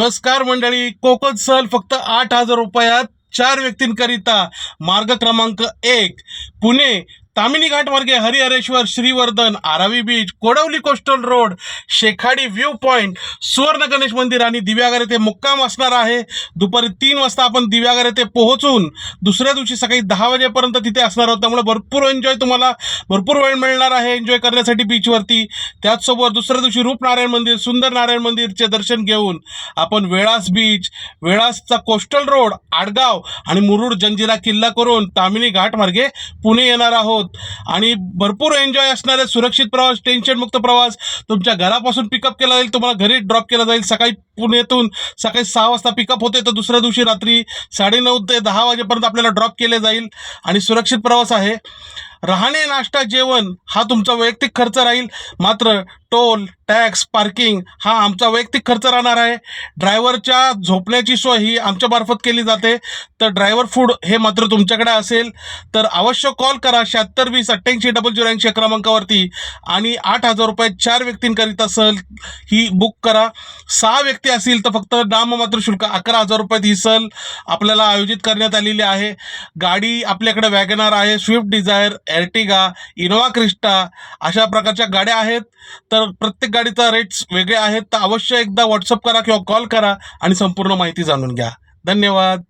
नमस्कार मंडळी. कोकण सहल फक्त आठ हजार रुपयात चार व्यक्तींकरिता मार्ग क्रमांक एक पुणे तामिनी घाट मार्गे Harihareshwar Shrivardhan Aaravi beach Kodavali coastal road Shekhadi view point Suvarna Ganesh Mandir आणि दिव्यागर येथे मुक्काम असणार आहे. दुपारी तीन वाजता आपण दिव्यागर येथे पोहोचून दुसऱ्या दिवशी सकाळी दहा वाजेपर्यंत तिथे असणार आहोत. त्यामुळे भरपूर एन्जॉय तुम्हाला भरपूर वेळ मिळणार आहे एन्जॉय करण्यासाठी बीचवरती त्याचसोबत दुसऱ्या दिवशी रूपनारायण मंदिर सुंदर नारायण मंदिरचे दर्शन घेऊन आपण वेळास बीच वेळासचा कोस्टल रोड आडगाव आणि मुरुड जंजिरा किल्ला करून तामिनी घाट मार्गे पुणे येणार आहोत. आणि भरपूर एन्जॉय असणारे सुरक्षित प्रवास टेन्शनमुक्त प्रवास. तुमच्या घरापासून पिकअप केला जाईल तुम्हाला घरी ड्रॉप केला जाईल. सकाळी पुण्यातून सकाळी सहा वाजता पिकअप होते तर दुसऱ्या दिवशी रात्री साडेनऊ ते दहा वाजेपर्यंत आपल्याला ड्रॉप केले जाईल. आणि सुरक्षित प्रवास आहे. राहणे नाश्ता जेवण हा तुमचा वैयक्तिक खर्च राहील. मात्र टोल टॅक्स पार्किंग हा आमचा वैयक्तिक खर्च राहणार आहे. ड्रायव्हरच्या झोपण्याची सोय ही आमच्यामार्फत केली जाते. तर ड्रायव्हर फूड हे मात्र तुमच्याकडे असेल. तर अवश्य कॉल करा शहात्तर वीस अठ्ठ्याऐंशी डबल झिरो ऐंशी क्रमांकावरती आणि आठ हजार रुपये चार व्यक्तींकरिता सहल ही बुक करा. सहा व्यक्ती असतील तर फक्त नाममात्र शुल्क अकरा हजार रुपयात ही सहल आपल्याला आयोजित करण्यात आलेली आहे. गाडी आपल्याकडे वॅगनार आहे. Swift Dzire Ertiga Innova Crysta अशा प्रकारच्या गाड्या आहेत. तर प्रत्येक गाडीचा रेट्स वेगळे आहेत. तर अवश्य एकदा व्हॉट्सअप करा किंवा कॉल करा आणि संपूर्ण माहिती जाणून घ्या. धन्यवाद.